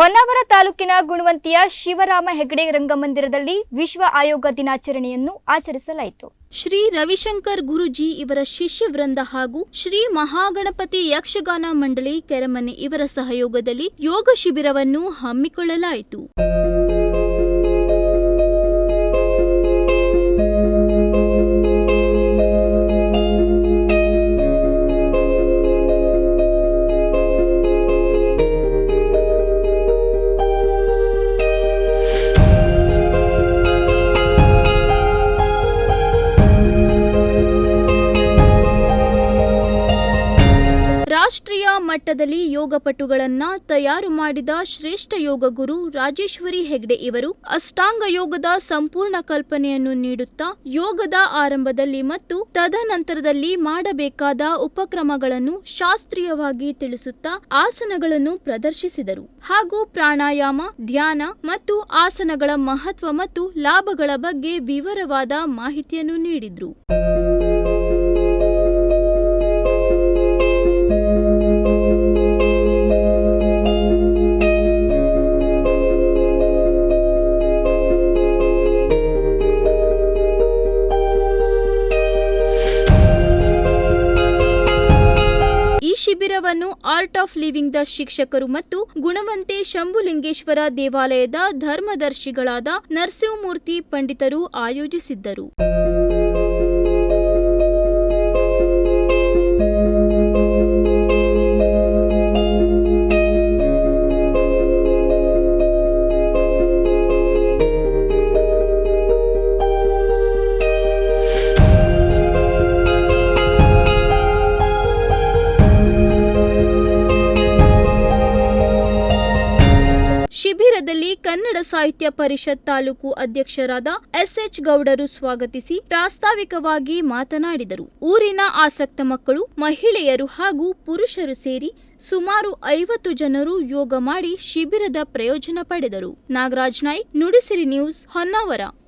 ಹೊನ್ನಾವರ ತಾಲೂಕಿನ ಗುಣವಂತಿಯ ಶಿವರಾಮ ಹೆಗಡೆ ರಂಗಮಂದಿರದಲ್ಲಿ ವಿಶ್ವ ಆಯೋಗ ದಿನಾಚರಣೆಯನ್ನು ಆಚರಿಸಲಾಯಿತು. ಶ್ರೀ ರವಿಶಂಕರ್ ಗುರುಜಿ ಇವರ ಶಿಷ್ಯ ವೃಂದ ಹಾಗೂ ಶ್ರೀ ಮಹಾಗಣಪತಿ ಯಕ್ಷಗಾನ ಮಂಡಳಿ ಕೆರೆಮನೆ ಇವರ ಸಹಯೋಗದಲ್ಲಿ ಯೋಗ ಶಿಬಿರವನ್ನು ಹಮ್ಮಿಕೊಳ್ಳಲಾಯಿತು. ಮಟ್ಟದಲ್ಲಿ ಯೋಗಪಟುಗಳನ್ನ ತಯಾರು ಮಾಡಿದ ಶ್ರೇಷ್ಠ ಯೋಗ ಗುರು ರಾಜೇಶ್ವರಿ ಹೆಗ್ಡೆ ಇವರು ಅಷ್ಟಾಂಗ ಯೋಗದ ಸಂಪೂರ್ಣ ಕಲ್ಪನೆಯನ್ನು ನೀಡುತ್ತಾ ಯೋಗದ ಆರಂಭದಲ್ಲಿ ಮತ್ತು ತದನಂತರದಲ್ಲಿ ಮಾಡಬೇಕಾದ ಉಪಕ್ರಮಗಳನ್ನು ಶಾಸ್ತ್ರೀಯವಾಗಿ ತಿಳಿಸುತ್ತಾ ಆಸನಗಳನ್ನು ಪ್ರದರ್ಶಿಸಿದರು. ಹಾಗೂ ಪ್ರಾಣಾಯಾಮ, ಧ್ಯಾನ ಮತ್ತು ಆಸನಗಳ ಮಹತ್ವ ಮತ್ತು ಲಾಭಗಳ ಬಗ್ಗೆ ವಿವರವಾದ ಮಾಹಿತಿಯನ್ನು ನೀಡಿದ್ರು. ಶಿಬಿರವನ್ನು ಆರ್ಟ್ ಆಫ್ ಲಿವಿಂಗ್ ದ ಶಿಕ್ಷಕರು ಮತ್ತು ಗುಣವಂತೆ ಶಂಭುಲಿಂಗೇಶ್ವರ ದೇವಾಲಯದ ಧರ್ಮದರ್ಶಿಗಳಾದ ನರಸಿಂಹಮೂರ್ತಿ ಪಂಡಿತರು ಆಯೋಜಿಸಿದ್ದರು. ಶಿಬಿರದಲ್ಲಿ ಕನ್ನಡ ಸಾಹಿತ್ಯ ಪರಿಷತ್ ತಾಲೂಕು ಅಧ್ಯಕ್ಷರಾದ ಎಸ್ಎಚ್ ಗೌಡರು ಸ್ವಾಗತಿಸಿ ಪ್ರಾಸ್ತಾವಿಕವಾಗಿ ಮಾತನಾಡಿದರು. ಊರಿನ ಆಸಕ್ತ ಮಕ್ಕಳು, ಮಹಿಳೆಯರು ಹಾಗೂ ಪುರುಷರು ಸೇರಿ ಸುಮಾರು ಐವತ್ತು ಜನರು ಯೋಗ ಮಾಡಿ ಶಿಬಿರದ ಪ್ರಯೋಜನ ಪಡೆದರು. ನಾಗರಾಜ್ ನಾಯ್ಕ್, ನುಡಿಸಿರಿ ನ್ಯೂಸ್ ಹೊನ್ನಾವರ.